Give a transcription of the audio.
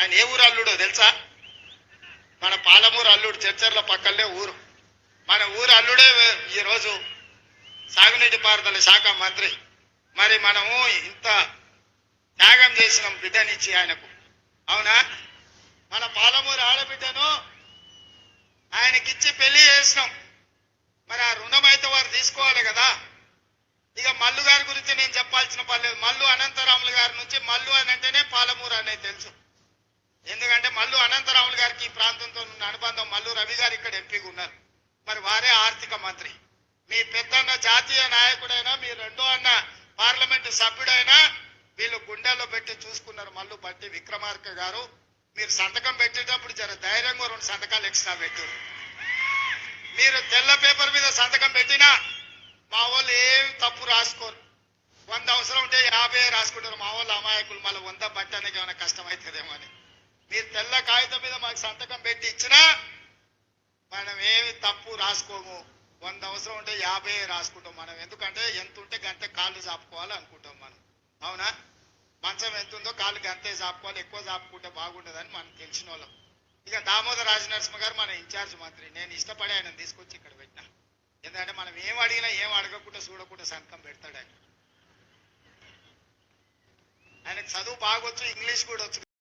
ఆయన ఏ ఊరు అల్లుడో తెలుసా? మన పాలమూరు అల్లుడు చర్చర్ల పక్కనే ఊరు. మన ఊరు అల్లుడే ఈరోజు సాగునీటి పారుదల శాఖ మంత్రి. మరి మనము ఇంత త్యాగం చేసినాం బిడ్డనిచ్చి ఆయనకు. అవునా? మన పాలమూరు ఆడబిడ్డను ఆయనకిచ్చి పెళ్ళి చేసినాం. మరి ఆ రుణం అయితే వారు తీసుకోవాలి కదా. ఇక మల్లు గారి గురించి నేను చెప్పాల్సిన పర్లేదు మల్లు అనంతరాములు గారి నుంచి మల్లు అని అంటేనే పాలమూరు అనేది తెలుసు ఎందుకంటే మల్లు అనంతరాములు గారికి ఈ ప్రాంతంతో ఉన్న అనుబంధం మల్లు రవి గారు ఇక్కడ ఎంపీగా ఉన్నారు. మరి వారే ఆర్థిక మంత్రి. మీ పెద్దన్న జాతీయ నాయకుడైనా మీ రెండో అన్న పార్లమెంట్ సభ్యుడైనా వీళ్ళు గుండెల్లో పెట్టి చూసుకున్నారు మల్లు బట్టి విక్రమార్క గారు. మీరు సంతకం పెట్టేటప్పుడు జర ధైర్యంగా రెండు సంతకాలు ఎక్స్ట్రా పెట్టారు మీరు తెల్ల పేపర్ మీద సంతకం పెట్టినా మా వాళ్ళు ఏం తప్పు రాసుకోరు. వంద అవసరం ఉంటే యాభై రాసుకుంటారు. మా వాళ్ళు అమాయకులు. మళ్ళీ వంద పట్టడానికి ఏమైనా కష్టమవుతుందేమో అని. మీరు తెల్ల కాగితం మీద మాకు సంతకం పెట్టి ఇచ్చినా మనం ఏమి తప్పు రాసుకోము. వంద అవసరం ఉంటే యాభై రాసుకుంటాం మనం. ఎందుకంటే ఎంత ఉంటే గంట కాళ్ళు చాపుకోవాలి అనుకుంటాం మనం. అవునా? మంచం ఎంత ఉందో కాళ్ళు గంతే చాపుకోవాలి ఎక్కువ చాపుకుంటే బాగుండదని మనం తెలిసిన వాళ్ళం. ఇక దామోదర రాజనరసింహ గారు మన ఇన్ఛార్జ్ మంత్రి. నేను ఇష్టపడి ఆయన తీసుకొచ్చి ఇక్కడ పెట్టినా. ఎందుకంటే మనం ఏం అడిగినా ఏం అడగకుండా చూడకుండా సంతకం పెడతాడు ఆయన. ఆయనకు చదువు బాగొచ్చు ఇంగ్లీష్ కూడా వచ్చు.